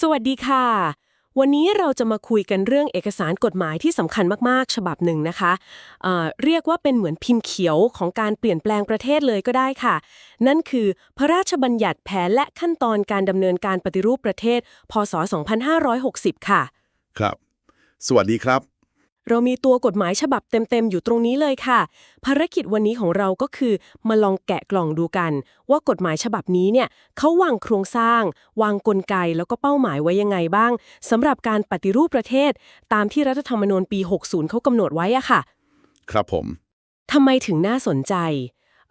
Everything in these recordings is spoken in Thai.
สวัสดีค่ะ วันนี้เราจะมาคุยกันเรื่องเอกสารกฎหมายที่สำคัญมากๆ ฉบับหนึ่งนะคะเเรียกว่าเป็นเหมือนพิมพ์เขียวของการเปลี่ยนแปลงประเทศเลยก็ได้ค่ะ นั่นคือพระราชบัญญัติแผนและขั้นตอนการดำเนินการปฏิรูปประเทศ พศ 2560 ค่ะ ครับ สวัสดีครับ เรามีตัวกฎหมายฉบับเต็มๆ อยู่ตรงนี้เลยค่ะ ภารกิจวันนี้ของเราก็คือ มาลองแกะกล่องดูกัน ว่ากฎหมายฉบับนี้เนี่ยเขาวางโครงสร้าง วางกลไกแล้วก็เป้าหมายไว้ยังไงบ้างสำหรับการปฏิรูปประเทศ ตามที่รัฐธรรมนูญปี 60 เขากำหนดไว้อะค่ะ ครับผมทำไมถึงน่าสนใจ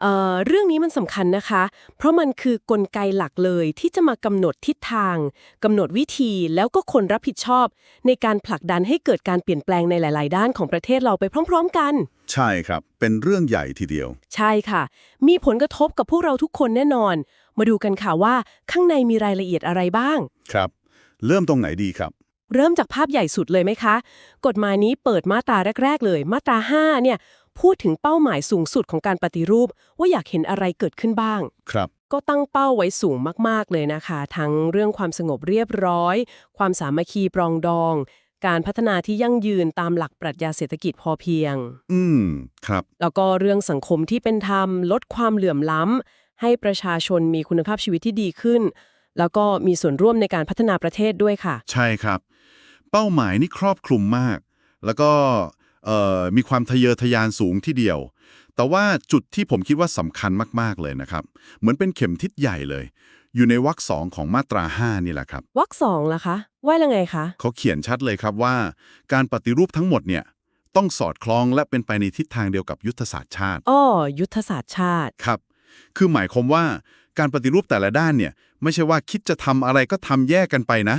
เอ่อเรื่องนี้มันสำคัญนะคะ เพราะมันคือกลไกหลักเลยที่จะมากำหนดทิศทางกำหนดวิธีแล้วก็คนรับผิดชอบ ในการผลักดันให้เกิดการเปลี่ยนแปลงในหลาย ๆ ด้านของประเทศเราไปพร้อม ๆ กัน ใช่ครับ เป็นเรื่องใหญ่ทีเดียว ใช่ค่ะ มีผลกระทบกับพวกเราทุกคนแน่นอน มาดูกันค่ะว่าข้างในมีรายละเอียดอะไรบ้าง ครับ เริ่มตรงไหนดีครับเริ่มจากภาพใหญ่สุดเลยไหมคะ กฎหมายนี้เปิดมาตราแรก ๆ เลย มาตรา 5 เนี่ย พูดถึงเป้าหมายสูงสุดของการปฏิรูป ว่าอยากเห็นอะไรเกิดขึ้นบ้าง ครับ ก็ตั้งเป้าไว้สูงมาก ๆ เลยนะคะ ทั้งเรื่องความสงบเรียบร้อย ความสามัคคีปรองดอง การพัฒนาที่ยั่งยืนตามหลักปรัชญาเศรษฐกิจพอเพียง อืม ครับ แล้วก็เรื่องสังคมที่เป็นธรรม ลดความเหลื่อมล้ำ ให้ประชาชนมีคุณภาพชีวิตที่ดีขึ้น แล้วก็มีส่วนร่วมในการพัฒนาประเทศด้วยค่ะ ใช่ครับ เป้าหมายนี่ครอบคลุมมาก แล้วก็เอ่อ มีความทะเยอทะยานสูงที่เดียว แต่ว่าจุดที่ผมคิดว่าสำคัญมาก ๆ เลยนะครับ เหมือนเป็นเข็มทิศใหญ่เลย อยู่ในวรรคสองของมาตรา 5 นี่แหละครับวรรคสองล่ะคะ ว่ายังไงคะ เขาเขียนชัดเลยครับว่า การปฏิรูปทั้งหมดเนี่ยต้องสอดคล้องและเป็นไปในทิศทางเดียวกับยุทธศาสตร์ชาติอ้อยุทธศาสตร์ชาติครับ คือหมายความว่าการปฏิรูปแต่ละด้านเนี่ยไม่ใช่ว่าคิดจะทำอะไรก็ทำแยกกันไปนะ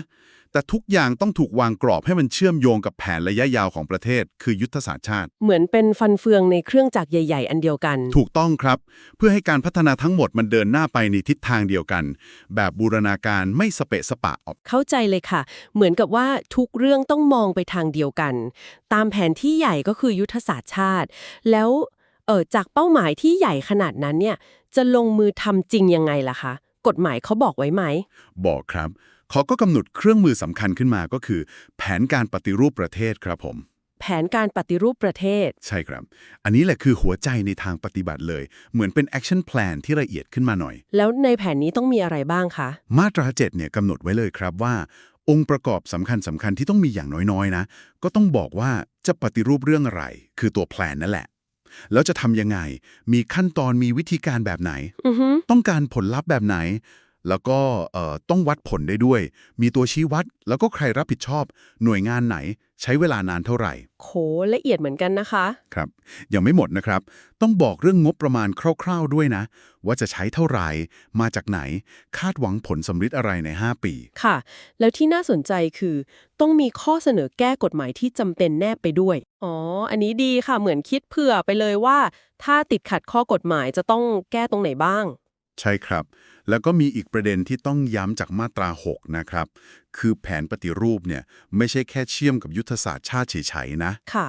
แต่ทุกอย่างต้องถูกวางกรอบให้มันเชื่อมโยงกับแผนระยะยาวของประเทศ คือยุทธศาสตร์ชาติ เหมือนเป็นฟันเฟืองในเครื่องจักรใหญ่ ๆ อันเดียวกัน ถูกต้องครับ เพื่อให้การพัฒนาทั้งหมดมันเดินหน้าไปในทิศทางเดียวกัน แบบบูรณาการไม่สเปะสปะออกเข้าใจเลยค่ะ เหมือนกับว่าทุกเรื่องต้องมองไปทางเดียวกัน ตามแผนที่ใหญ่ก็คือยุทธศาสตร์ชาติ แล้วเออจากเป้าหมายที่ใหญ่ขนาดนั้นเนี่ยจะลงมือทำจริงยังไงล่ะคะกฎหมายเขาบอกไว้ไหม บอกครับ เขาก็กำหนดเครื่องมือสำคัญขึ้นมาก็คือ แผนการปฏิรูปประเทศครับผม แผนการปฏิรูปประเทศ ใช่ครับ อันนี้แหละคือหัวใจในทางปฏิบัติเลย เหมือนเป็น action plan ที่ละเอียดขึ้นมาหน่อย แล้วในแผนนี้ต้องมีอะไรบ้างคะ มาตรา7เนี่ยกำหนดไว้เลยครับว่า องค์ประกอบสำคัญสำคัญที่ต้องมีอย่างน้อยๆนะ ก็ต้องบอกว่าจะปฏิรูปเรื่องอะไร คือตัวแผนนั่นแหละแล้วจะทำยังไง มีขั้นตอนมีวิธีการแบบไหนอือฮึต้องการผลลัพธ์แบบไหน แล้วก็เอ่อต้องวัดผลได้ด้วย มีตัวชี้วัด แล้วก็ใครรับผิดชอบ หน่วยงานไหน ใช้เวลานานเท่าไหร่โขละเอียดเหมือนกันนะคะ ครับ ยังไม่หมดนะครับ ต้องบอกเรื่องงบประมาณคร่าวๆด้วยนะ ว่าจะใช้เท่าไหร่ มาจากไหน คาดหวังผลสำฤทธิ์อะไรใน 5 ปี ค่ะ แล้วที่น่าสนใจคือ ต้องมีข้อเสนอแก้กฎหมายที่จำเป็นแนบไปด้วย อ๋อ อันนี้ดีค่ะ เหมือนคิดเผื่อไปเลยว่า ถ้าติดขัดข้อกฎหมายจะต้องแก้ตรงไหนบ้าง ใช่ครับ แล้วก็มีอีกประเด็นที่ต้องย้ำจากมาตรา 6 นะครับ คือแผนปฏิรูปเนี่ยไม่ใช่แค่เชื่อมกับยุทธศาสตร์ชาติเฉยๆนะ ค่ะ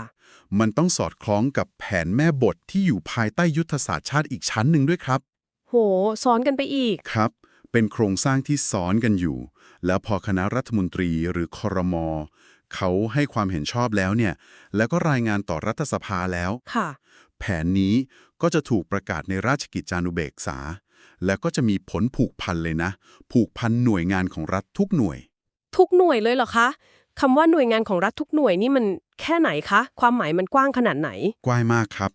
มันต้องสอดคล้องกับแผนแม่บทที่อยู่ภายใต้ยุทธศาสตร์ชาติอีกชั้นหนึ่งด้วยครับ โห ซ้อนกันไปอีก ครับ เป็นโครงสร้างที่ซ้อนกันอยู่ แล้วพอคณะรัฐมนตรีหรือคอรมอเขาให้ความเห็นชอบแล้วเนี่ย แล้วก็รายงานต่อรัฐสภาแล้ว ค่ะ แผนนี้ก็จะถูกประกาศในราชกิจจานุเบกษา แล้วก็จะมีผลผูกพันเลยนะ ผูกพันหน่วยงานของรัฐทุกหน่วย ทุกหน่วยเลยเหรอคะคำว่าหน่วยงานของรัฐทุกหน่วยนี่มันแค่ไหนคะ ความหมายมันกว้างขนาดไหน กว้างมากครับ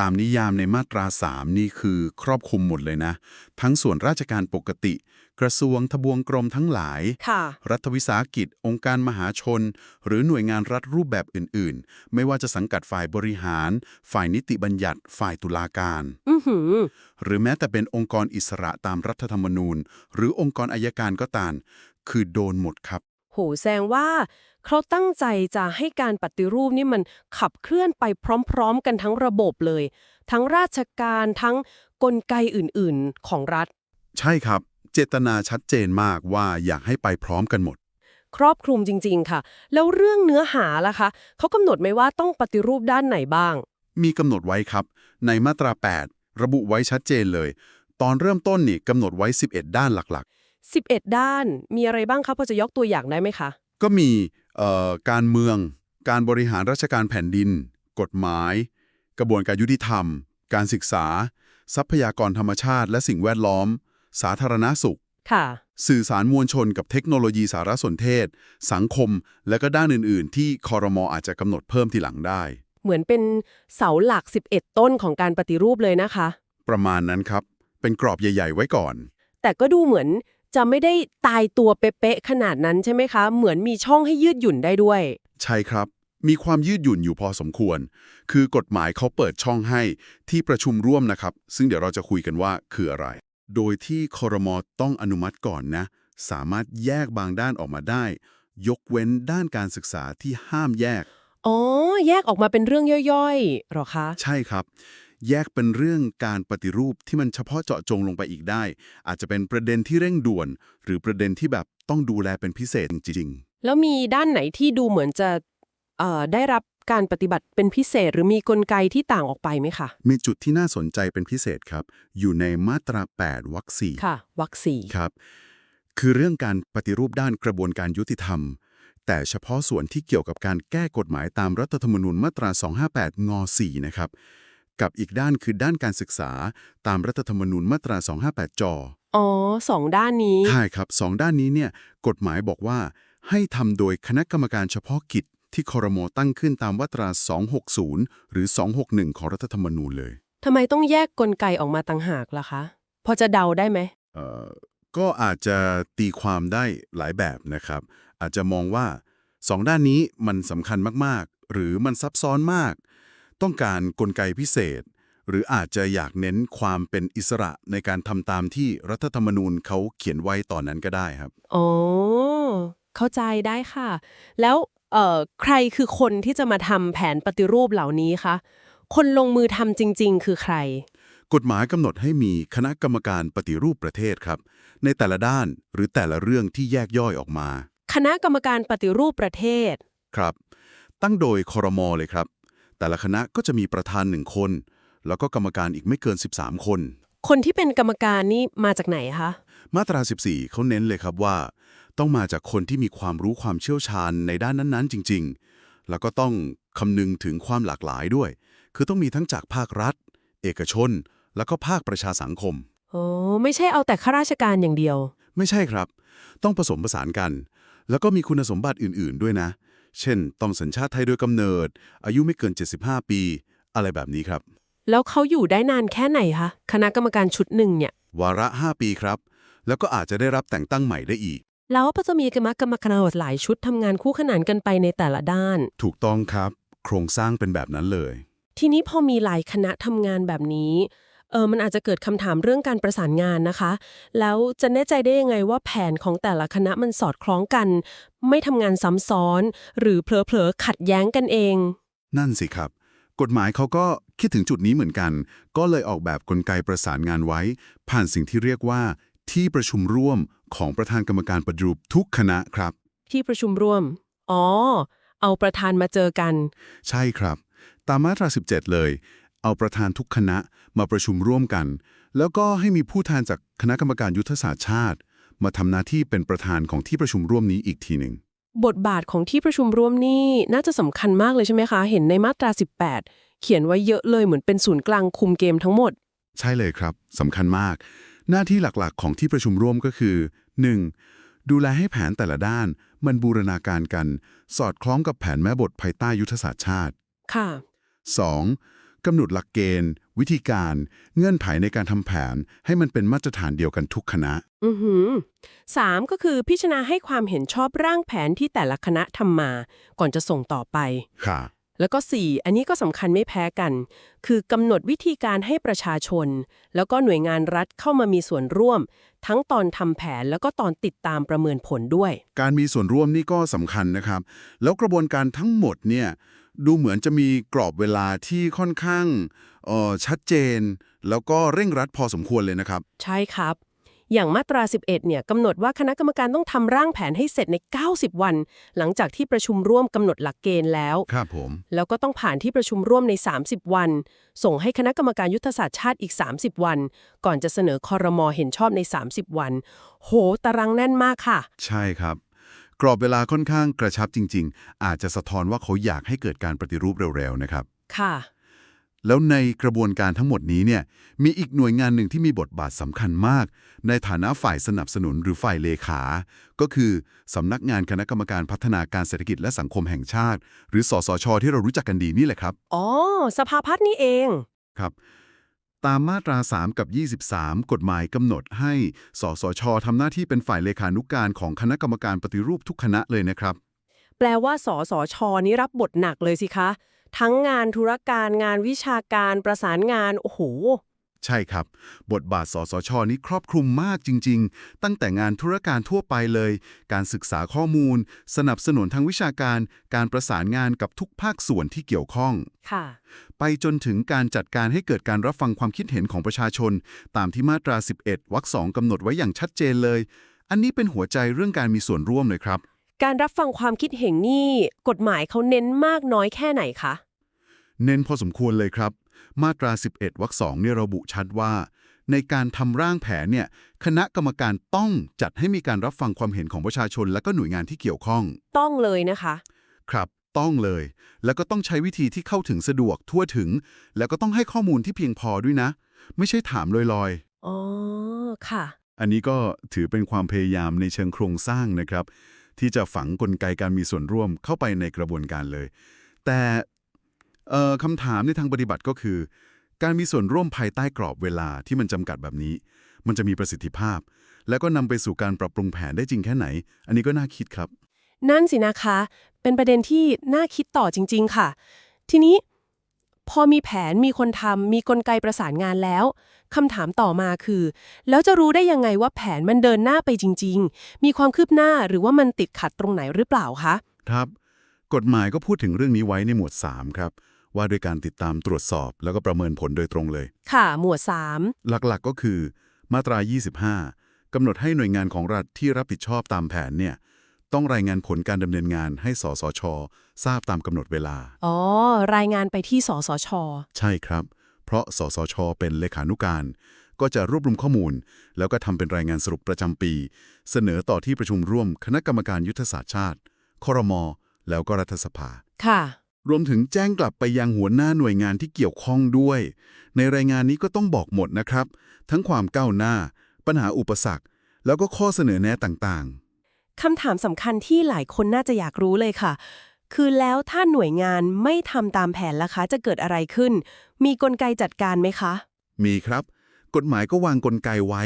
ตามนิยามในมาตรา 3 นี่คือครอบคลุมหมดเลยนะ ทั้งส่วนราชการปกติ กระทรวงทบวงกรมทั้งหลายค่ะรัฐวิสาหกิจ องค์การมหาชน หรือหน่วยงานรัฐรูปแบบอื่นๆ ไม่ว่าจะสังกัดฝ่ายบริหาร ฝ่ายนิติบัญญัติ ฝ่ายตุลาการอือหือหรือแม้แต่เป็นองค์กรอิสระตามรัฐธรรมนูญ หรือองค์กรอายการก็ตามคือโดนหมดครับ โหแสดงว่า เขาตั้งใจจะให้การปฏิรูปนี่มันขับเคลื่อนไปพร้อม ๆ กันทั้งระบบเลย ทั้งราชการทั้งกลไกอื่นๆของรัฐ ใช่ครับ เจตนาชัดเจนมากว่าอยากให้ไปพร้อมกันหมด ครอบคลุมจริง ๆ ค่ะ แล้วเรื่องเนื้อหาล่ะคะเขากำหนดไหมว่าต้องปฏิรูปด้านไหนบ้าง มีกำหนดไว้ครับ ในมาตรา 8 ระบุไว้ชัดเจนเลย ตอนเริ่มต้นนี่กำหนดไว้ 11 ด้านหลัก11 ด้านมีอะไรบ้างคะพอจะยกตัวอย่างได้ไหมคะ ก็มีเอ่อการเมือง การบริหารราชการแผ่นดิน กฎหมาย กระบวนการยุติธรรม การศึกษา ทรัพยากรธรรมชาติ และสิ่งแวดล้อม สาธารณสุขค่ะสื่อสารมวลชนกับเทคโนโลยีสารสนเทศ สังคม และก็ด้านอื่น ๆ ที่คอรมออาจจะกำหนดเพิ่มทีหลังได้ เหมือนเป็นเสาหลัก 11 ต้นของการปฏิรูปเลยนะคะ ประมาณนั้นครับ เป็นกรอบใหญ่ ๆ ไว้ก่อน แต่ก็ดูเหมือน จะไม่ได้ตายตัวเป๊ะๆขนาดนั้นใช่ไหมคะ เหมือนมีช่องให้ยืดหยุ่นได้ด้วย ใช่ครับ มีความยืดหยุ่นอยู่พอสมควร คือกฎหมายเขาเปิดช่องให้ที่ประชุมร่วมนะครับ ซึ่งเดี๋ยวเราจะคุยกันว่าคืออะไร โดยที่คอรมอต้องอนุมัติก่อนนะ สามารถแยกบางด้านออกมาได้ ยกเว้นด้านการศึกษาที่ห้ามแยก อ๋อ แยกออกมาเป็นเรื่องย่อยๆเหรอคะ ใช่ครับ แยกเป็นเรื่องการปฏิรูปที่มันเฉพาะเจาะจงลงไปอีกได้ อาจจะเป็นประเด็นที่เร่งด่วน หรือประเด็นที่แบบต้องดูแลเป็นพิเศษจริงแล้วมีด้านไหนที่ดูเหมือนจะเอ่อได้รับการปฏิบัติเป็นพิเศษ หรือมีกลไกที่ต่างออกไปไหมคะๆมีจุดที่น่าสนใจเป็นพิเศษครับ อยู่ในมาตรา 8วรรคสี่ค่ะวัคซีครับ คือเรื่องการปฏิรูปด้านกระบวนการยุติธรรม แต่เฉพาะส่วนที่เกี่ยวกับการแก้กฎหมายตามรัฐธรรมนูญมาตรา 258 ง 4 นะครับ กับอีกด้านคือด้านการศึกษา ตามรัฐธรรมนูญมาตรา 258จอ๋อสองด้านนี้ ใช่ครับสองด้านนี้เนี่ยกฎหมายบอกว่า ให้ทำโดยคณะกรรมการเฉพาะกิจ ที่คอรมอตั้งขึ้นตามมาตรา 260 หรือ 261 ของรัฐธรรมนูญเลยทำไมต้องแยกกลไกออกมาต่างหากล่ะคะ พอจะเดาได้ไหมเอ่อก็อาจจะตีความได้หลายแบบนะครับ อาจจะมองว่าสองด้านนี้มันสำคัญมากๆ หรือมันซับซ้อนมาก ต้องการกลไกพิเศษ หรืออาจจะอยากเน้นความเป็นอิสระในการทำตามที่รัฐธรรมนูญเขาเขียนไว้ตอนนั้นก็ได้ครับอ๋อเข้าใจได้ค่ะ แล้วเอ่อใครคือคนที่จะมาทำแผนปฏิรูปเหล่านี้คะคนลงมือทำจริง ๆ คือใคร กฎหมายกำหนดให้มีคณะกรรมการปฏิรูปประเทศครับ ในแต่ละด้านหรือแต่ละเรื่องที่แยกย่อยออกมา คณะกรรมการปฏิรูปประเทศ ครับ ตั้งโดยคอรมอเลยครับ แต่ละคณะก็จะมีประธานหนึ่งคน แล้วก็กรรมการอีกไม่เกิน 13 คน คนที่เป็นกรรมการนี่มาจากไหนคะ มาตรา 14 เขาเน้นเลยครับว่า ต้องมาจากคนที่มีความรู้ความเชี่ยวชาญในด้านนั้นๆ จริง ๆ แล้วก็ต้องคำนึงถึงความหลากหลายด้วย คือต้องมีทั้งจากภาครัฐ เอกชน แล้วก็ภาคประชาสังคมโอ้ไม่ใช่เอาแต่ข้าราชการอย่างเดียว ไม่ใช่ครับ ต้องผสมผสานกัน แล้วก็มีคุณสมบัติอื่น ๆ ด้วยนะ เช่น ต้องสัญชาติไทยโดยกำเนิด อายุไม่เกิน 75 ปี อะไรแบบนี้ครับ แล้วเขาอยู่ได้นานแค่ไหนคะ คณะกรรมการชุดหนึ่งเนี่ย วาระ 5 ปีครับ แล้วก็อาจจะได้รับแต่งตั้งใหม่ได้อีก แล้วก็จะมีคณะกรรมการหลายชุดทำงานคู่ขนานกันไปในแต่ละด้าน ถูกต้องครับ โครงสร้างเป็นแบบนั้นเลย ทีนี้พอมีหลายคณะทำงานแบบนี้ เออมันอาจจะเกิดคำถามเรื่องการประสานงานนะคะ แล้วจะแน่ใจได้ยังไงว่าแผนของแต่ละคณะมันสอดคล้องกัน ไม่ทำงานซ้ำซ้อน หรือเผลอๆขัดแย้งกันเอง นั่นสิครับ กฎหมายเขาก็คิดถึงจุดนี้เหมือนกัน ก็เลยออกแบบกลไกประสานงานไว้ ผ่านสิ่งที่เรียกว่า ที่ประชุมร่วมของประธานกรรมการปฏิรูปทุกคณะครับ ที่ประชุมร่วม อ๋อ เอาประธานมาเจอกัน ใช่ครับ ตามมาตรา 17 เลย เอาประธานทุกคณะมาประชุมร่วมกัน แล้วก็ให้มีผู้แทนจากคณะกรรมการยุทธศาสตร์ชาติ มาทำหน้าที่เป็นประธานของที่ประชุมร่วมนี้อีกทีหนึ่งบทบาทของที่ประชุมร่วมนี่น่าจะสำคัญมากเลยใช่ไหมคะ เห็นในมาตรา 18 เขียนไว้เยอะเลยเหมือนเป็นศูนย์กลางคุมเกมทั้งหมด ใช่เลยครับสำคัญมาก หน้าที่หลักๆ ของที่ประชุมร่วมก็คือ 1. ดูแลให้แผนแต่ละด้าน มันบูรณาการกัน สอดคล้องกับแผนแม่บทภายใต้ยุทธศาสตร์ชาติ ค่ะ 2. กำหนดหลักเกณฑ์ วิธีการ เงื่อนไขในการทำแผน ให้มันเป็นมาตรฐานเดียวกันทุกคณะ อือหือสามก็คือพิจารณาให้ความเห็นชอบร่างแผนที่แต่ละคณะทำมา ก่อนจะส่งต่อไป ค่ะ แล้วก็ 4 อันนี้ก็สำคัญไม่แพ้กัน คือกำหนดวิธีการให้ประชาชน แล้วก็หน่วยงานรัฐเข้ามามีส่วนร่วม ทั้งตอนทำแผนแล้วก็ตอนติดตามประเมินผลด้วย การมีส่วนร่วมนี่ก็สำคัญนะครับ แล้วกระบวนการทั้งหมดเนี่ย ดูเหมือนจะมีกรอบเวลาที่ค่อนข้างเอ่อชัดเจน แล้วก็เร่งรัดพอสมควรเลยนะครับ ใช่ครับ อย่างมาตรา 11 เนี่ยกำหนดว่าคณะกรรมการต้องทำร่างแผนให้เสร็จใน 90 วัน หลังจากที่ประชุมร่วมกำหนดหลักเกณฑ์แล้ว ครับผม แล้วก็ต้องผ่านที่ประชุมร่วมใน 30 วัน ส่งให้คณะกรรมการยุทธศาสตร์ชาติอีก 30 วัน ก่อนจะเสนอคอรมอเห็นชอบใน 30 วัน โห ตารางแน่นมากค่ะ ใช่ครับ กรอบเวลาค่อนข้างกระชับจริง ๆ อาจจะสะท้อนว่าเขาอยากให้เกิดการปฏิรูปเร็วๆนะครับ ค่ะ แล้วในกระบวนการทั้งหมดนี้เนี่ยมีอีกหน่วยงานหนึ่งที่มีบทบาทสำคัญมาก ในฐานะฝ่ายสนับสนุนหรือฝ่ายเลขา ก็คือสำนักงานคณะกรรมการพัฒนาการเศรษฐกิจและสังคมแห่งชาติ หรือสสช ที่เรารู้จักกันดีนี่แหละครับ อ๋อ สภาพัฒน์นี่เองครับ ตามมาตรา 3 กับ 23 กฎหมายกำหนดให้ สสชทำหน้าที่เป็นฝ่ายเลขานุการของคณะกรรมการปฏิรูปทุกคณะเลยนะครับ แปลว่า สสชนี่รับบทหนักเลยสิคะ ทั้งงานธุรการงานวิชาการประสานงาน โอ้โห ใช่ครับ บทบาทสสช นี้ครอบคลุมมากจริง ๆ ตั้งแต่งานธุรการทั่วไปเลย การศึกษาข้อมูล สนับสนุนทางวิชาการ การประสานงานกับทุกภาคส่วนที่เกี่ยวข้อง ค่ะ ไปจนถึงการจัดการให้เกิดการรับฟังความคิดเห็นของประชาชน ตามที่มาตรา 11 วรรคสองกำหนดไว้อย่างชัดเจนเลย อันนี้เป็นหัวใจเรื่องการมีส่วนร่วมเลยครับ การรับฟังความคิดเห็นนี่ กฎหมายเขาเน้นมากน้อยแค่ไหนคะ เน้นพอสมควรเลยครับ มาตรา 11วรรคสองเนี่ยระบุชัดว่า ในการทำร่างแผนเนี่ยคณะกรรมการต้องจัดให้มีการรับฟังความเห็นของประชาชน และก็หน่วยงานที่เกี่ยวข้อง ต้องเลยนะคะ ครับต้องเลย แล้วก็ต้องใช้วิธีที่เข้าถึงสะดวกทั่วถึง แล้วก็ต้องให้ข้อมูลที่เพียงพอด้วยนะ ไม่ใช่ถามลอยๆอ๋อค่ะ อันนี้ก็ถือเป็นความพยายามในเชิงโครงสร้างนะครับ ที่จะฝังกลไกการมีส่วนร่วมเข้าไปในกระบวนการเลย แต่เอ่อ คำถามในทางปฏิบัติก็คือ การมีส่วนร่วมภายใต้กรอบเวลาที่มันจำกัดแบบนี้ มันจะมีประสิทธิภาพ แล้วก็นำไปสู่การปรับปรุงแผนได้จริงแค่ไหน อันนี้ก็น่าคิดครับ นั่นสินะคะ เป็นประเด็นที่น่าคิดต่อจริง ๆ ค่ะ ทีนี้พอมีแผนมีคนทำมีกลไกประสานงานแล้วคำถามต่อมาคือ แล้วจะรู้ได้ยังไงว่าแผนมันเดินหน้าไปจริง ๆ มีความคืบหน้าหรือว่ามันติดขัดตรงไหนหรือเปล่าคะ ครับ กฎหมายก็พูดถึงเรื่องนี้ไว้ในหมวด 3 ครับ ว่าโดยการติดตามตรวจสอบแล้วก็ประเมินผลโดยตรงเลย ค่ะ หมวดหลักๆก็คือ มาตรา 25 กำหนดให้หน่วยงานของรัฐที่รับผิดชอบตามแผนเนี่ยต้องรายงานผลการดำเนินงานให้สสช ทราบตามกำหนดเวลา3อ๋อ รายงานไปที่สสช ใช่ครับ เพราะสสช เป็นเลขานุการ ก็จะรวบรวมข้อมูล แล้วก็ทำเป็นรายงานสรุปประจำปี เสนอต่อที่ประชุมร่วมคณะกรรมการยุทธศาสตร์ชาติครมแล้วก็รัฐสภา ค่ะ รวมถึงแจ้งกลับไปยังหัวหน้าหน่วยงานที่เกี่ยวข้องด้วย ในรายงานนี้ก็ต้องบอกหมดนะครับ ทั้งความก้าวหน้า ปัญหาอุปสรรค แล้วก็ข้อเสนอแนะต่างคำถามสำคัญที่หลายคนน่าจะอยากรู้เลยค่ะ คือแล้วถ้าหน่วยงานไม่ทำตามแผนล่ะคะ จะเกิดอะไรขึ้น มีกลไกจัดการไหมคะๆมีครับ กฎหมายก็วางกลไกไว้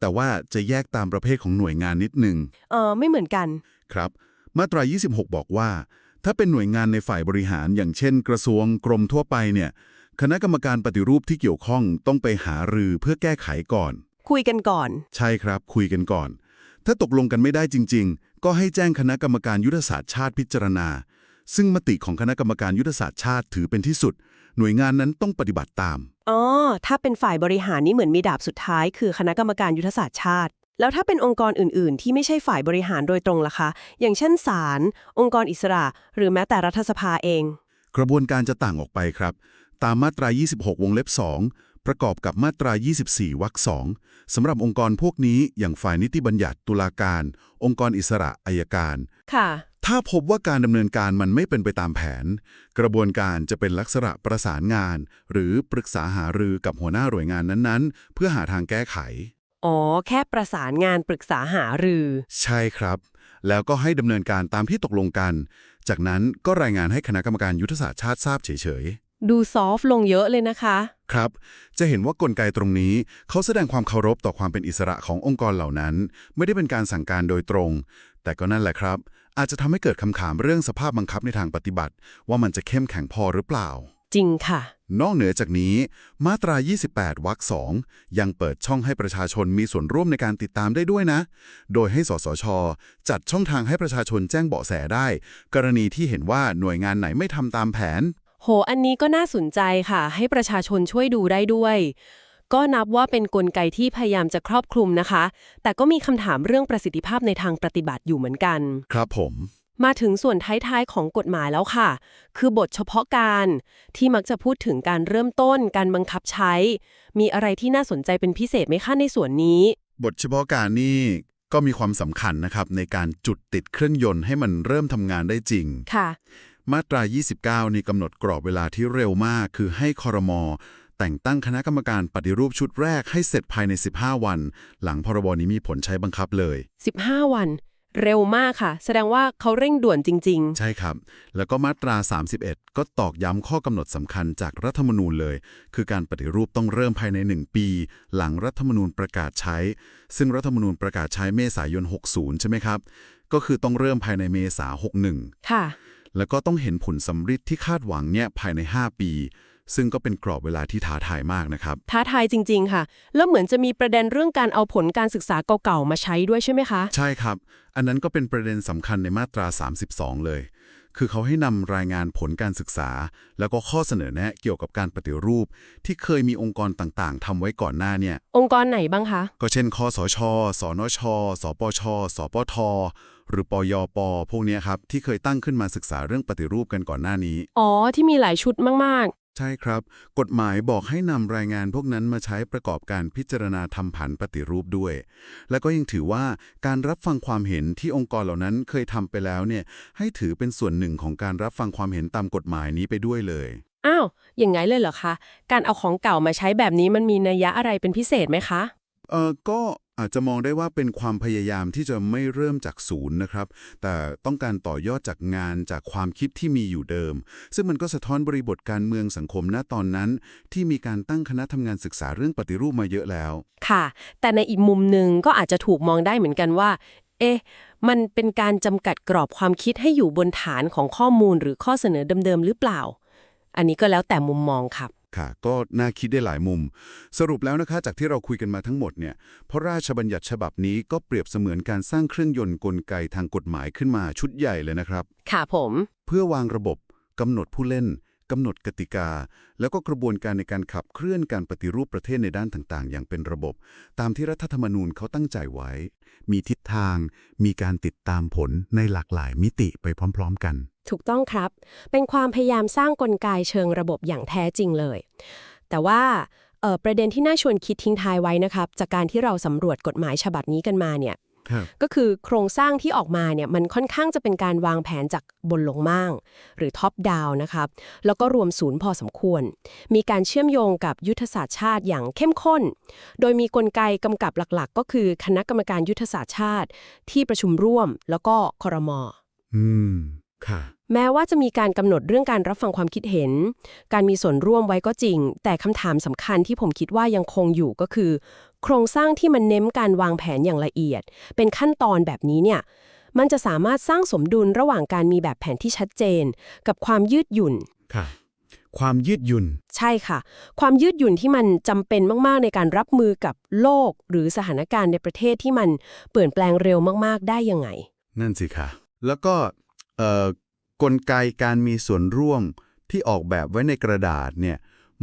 แต่ว่าจะแยกตามประเภทของหน่วยงานนิดหนึ่งเออไม่เหมือนกัน ครับ มาตรา 26 บอกว่า ถ้าเป็นหน่วยงานในฝ่ายบริหาร อย่างเช่น กระทรวงกรมทั่วไปเนี่ย คณะกรรมการปฏิรูปที่เกี่ยวข้องต้องไปหารือเพื่อแก้ไขก่อน คุยกันก่อน ใช่ครับ คุยกันก่อน ถ้าตกลงกันไม่ได้จริง ๆ ก็ให้แจ้งคณะกรรมการยุทธศาสตร์ชาติพิจารณา ซึ่งมติของคณะกรรมการยุทธศาสตร์ชาติถือเป็นที่สุด หน่วยงานนั้นต้องปฏิบัติตามอ๋อถ้าเป็นฝ่ายบริหารนี่เหมือนมีดาบสุดท้าย คือคณะกรรมการยุทธศาสตร์ชาติ แล้วถ้าเป็นองค์กรอื่น ๆ ที่ไม่ใช่ฝ่ายบริหารโดยตรงล่ะคะ อย่างเช่นศาลองค์กรอิสระ หรือแม้แต่รัฐสภาเอง กระบวนการจะต่างออกไปครับ ตามมาตรา 26 วงเล็บ 2 ประกอบกับมาตรา 24 วรรค2สำหรับองค์กรพวกนี้อย่างฝ่ายนิติบัญญัติตุลาการ องค์กรอิสระอายการ ค่ะ ถ้าพบว่าการดำเนินการมันไม่เป็นไปตามแผน กระบวนการจะเป็นลักษณะประสานงาน หรือปรึกษาหารือกับหัวหน้าหน่วยงานนั้น ๆ เพื่อหาทางแก้ไข อ๋อ แค่ประสานงานปรึกษาหารือ ใช่ครับ แล้วก็ให้ดำเนินการตามที่ตกลงกัน จากนั้นก็รายงานให้คณะกรรมการยุทธศาสตร์ชาติทราบเฉยดูซอฟต์ลงเยอะเลยนะคะ ๆ ครับ จะเห็นว่ากลไกตรงนี้เขาแสดงความเคารพต่อความเป็นอิสระขององค์กรเหล่านั้น ไม่ได้เป็นการสั่งการโดยตรง แต่ก็นั่นแหละครับ อาจจะทำให้เกิดคำถามเรื่องสภาพบังคับในทางปฏิบัติ ว่ามันจะเข้มแข็งพอหรือเปล่า จริงค่ะ นอกเหนือจากนี้ มาตรา 28 วรรคสองยังเปิดช่องให้ประชาชนมีส่วนร่วมในการติดตามได้ด้วยนะ โดยให้สสช จัดช่องทางให้ประชาชนแจ้งเบาะแสได้ กรณีที่เห็นว่าหน่วยงานไหนไม่ทำตามแผน โห อันนี้ก็น่าสนใจค่ะ ให้ประชาชนช่วยดูได้ด้วย ก็นับว่าเป็นกลไกที่พยายามจะครอบคลุมนะคะ แต่ก็มีคำถามเรื่องประสิทธิภาพในทางปฏิบัติอยู่เหมือนกัน ครับผม มาถึงส่วนท้ายๆของกฎหมายแล้วค่ะ คือบทเฉพาะการที่มักจะพูดถึงการเริ่มต้น การบังคับใช้ มีอะไรที่น่าสนใจเป็นพิเศษไหมคะในส่วนนี้ บทเฉพาะการนี่ก็มีความสำคัญนะครับ ในการจุดติดเครื่องยนต์ให้มันเริ่มทำงานได้จริง ค่ะ มาตรา 29 นี่กำหนดกรอบเวลาที่เร็วมาก คือให้คอรมอแต่งตั้งคณะกรรมการปฏิรูปชุดแรกให้เสร็จภายใน 15 วัน หลังพรบนี้มีผลใช้บังคับเลย 15 วัน เร็วมากค่ะ แสดงว่าเขาเร่งด่วนจริงใช่ครับ แล้วก็มาตรา 31 ก็ตอกย้ำข้อกำหนดสำคัญจากรัฐธรรมนูญเลย คือการปฏิรูปต้องเริ่มภายใน 1 ปี หลังรัฐธรรมนูญประกาศใช้ ซึ่งรัฐธรรมนูญประกาศใช้เมษายน 60 ใช่ไหมครับ ก็คือต้องเริ่มภายในเมษา61ๆค่ะ แล้วก็ต้องเห็นผลสำฤทธิ์ที่คาดหวังเนี่ยภายใน 5 ปี ซึ่งก็เป็นกรอบเวลาที่ท้าทายมากนะครับ ท้าทายจริง ๆ ค่ะ แล้วเหมือนจะมีประเด็นเรื่องการเอาผลการศึกษาเก่าๆ มาใช้ด้วยใช่ไหมคะ ใช่ครับ อันนั้นก็เป็นประเด็นสำคัญในมาตรา 32 เลย คือเขาให้นำรายงานผลการศึกษา แล้วก็ข้อเสนอแนะเกี่ยวกับการปฏิรูป ที่เคยมีองค์กรต่างๆทำไว้ก่อนหน้าเนี่ย องค์กรไหนบ้างคะ ก็เช่นคสช สนช สปช สปทหรือปยป พวกเนี้ยครับ ที่เคยตั้งขึ้นมาศึกษาเรื่องปฏิรูปกันก่อนหน้านี้ อ๋อ ที่มีหลายชุดมาก ใช่ครับ กฎหมายบอกให้นำรายงานพวกนั้นมาใช้ประกอบการพิจารณาทำผันปฏิรูปด้วย และก็ยังถือว่าการรับฟังความเห็นที่องค์กรเหล่านั้นเคยทำไปแล้วเนี่ย ให้ถือเป็นส่วนหนึ่งของการรับฟังความเห็นตามกฎหมายนี้ไปด้วยเลยๆอ้าว อย่างไงเลยเหรอคะ การเอาของเก่ามาใช้แบบนี้มันมีนัยยะอะไรเป็นพิเศษไหมคะ เออก็ อาจจะมองได้ว่าเป็นความพยายามที่จะไม่เริ่มจากศูนย์นะครับ แต่ต้องการต่อยอดจากงานจากความคิดที่มีอยู่เดิม ซึ่งมันก็สะท้อนบริบทการเมืองสังคมณตอนนั้น ที่มีการตั้งคณะทำงานศึกษาเรื่องปฏิรูปมาเยอะแล้ว ค่ะ แต่ในอีกมุมหนึ่งก็อาจจะถูกมองได้เหมือนกันว่า เอ๊ะ มันเป็นการจำกัดกรอบความคิดให้อยู่บนฐานของข้อมูลหรือข้อเสนอเดิมๆหรือเปล่า อันนี้ก็แล้วแต่มุมมองครับ ค่ะ ก็น่าคิดได้หลายมุม สรุปแล้วนะคะ จากที่เราคุยกันมาทั้งหมดเนี่ยพระราชบัญญัติฉบับนี้ก็เปรียบเสมือนการสร้างเครื่องยนต์กลไกทางกฎหมายขึ้นมาชุดใหญ่เลยนะครับ ค่ะผม เพื่อวางระบบกำหนดผู้เล่น กำหนดกติกา แล้วก็กระบวนการในการขับเคลื่อนการปฏิรูปประเทศในด้านต่างๆ อย่างเป็นระบบ ตามที่รัฐธรรมนูญเขาตั้งใจไว้ มีทิศทาง มีการติดตามผลในหลากหลายมิติไปพร้อม ๆ กัน ถูกต้องครับ เป็นความพยายามสร้างกลไกเชิงระบบอย่างแท้จริงเลย แต่ว่าประเด็นที่น่าชวนคิดทิ้งท้ายไว้นะครับ จากการที่เราสำรวจกฎหมายฉบับนี้กันมาเนี่ย ก็คือโครงสร้างที่ออกมาเนี่ยมันค่อนข้างจะเป็นการวางแผนจากบนลงม่าง หรือท็อปดาวนะครับแล้วก็รวมศูนย์พอสมควร มีการเชื่อมโยงกับยุทธศาสตร์ชาติอย่างเข้มข้น โดยมีกลไกกำกับหลักๆ ก็คือคณะกรรมการยุทธศาสตร์ชาติ ที่ประชุมร่วมแล้วก็ครมอืมค่ะ แม้ว่าจะมีการกำหนดเรื่องการรับฟังความคิดเห็น การมีส่วนร่วมไว้ก็จริง แต่คำถามสำคัญที่ผมคิดว่ายังคงอยู่ก็คือ โครงสร้างที่มันเน้นการวางแผนอย่างละเอียด เป็นขั้นตอนแบบนี้เนี่ยมันจะสามารถสร้างสมดุลระหว่างการมีแบบแผนที่ชัดเจน กับความยืดหยุ่นค่ะความยืดหยุ่น ใช่ค่ะ ความยืดหยุ่นที่มันจำเป็นมาก ๆ ในการรับมือกับโลก หรือสถานการณ์ในประเทศที่มันเปลี่ยนแปลงเร็วมาก ๆ ได้ยังไง นั่นสิค่ะ แล้วก็เอ่อ กลไกการมีส่วนร่วมที่ออกแบบไว้ในกระดาษเนี่ย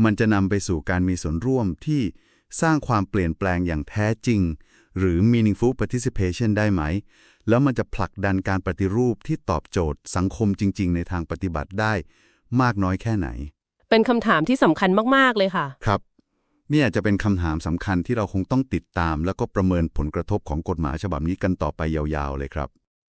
มันจะนำไปสู่การมีส่วนร่วมที่สร้างความเปลี่ยนแปลงอย่างแท้จริง หรือ meaningful participation ได้ไหม แล้วมันจะผลักดันการปฏิรูปที่ตอบโจทย์สังคมจริง ๆ ในทางปฏิบัติได้มากน้อยแค่ไหน เป็นคำถามที่สำคัญมากๆเลยค่ะ ครับเนี่ยจะเป็นคำถามสำคัญที่เราคงต้องติดตาม แล้วก็ประเมินผลกระทบของกฎหมายฉบับนี้กันต่อไปยาวๆเลยครับ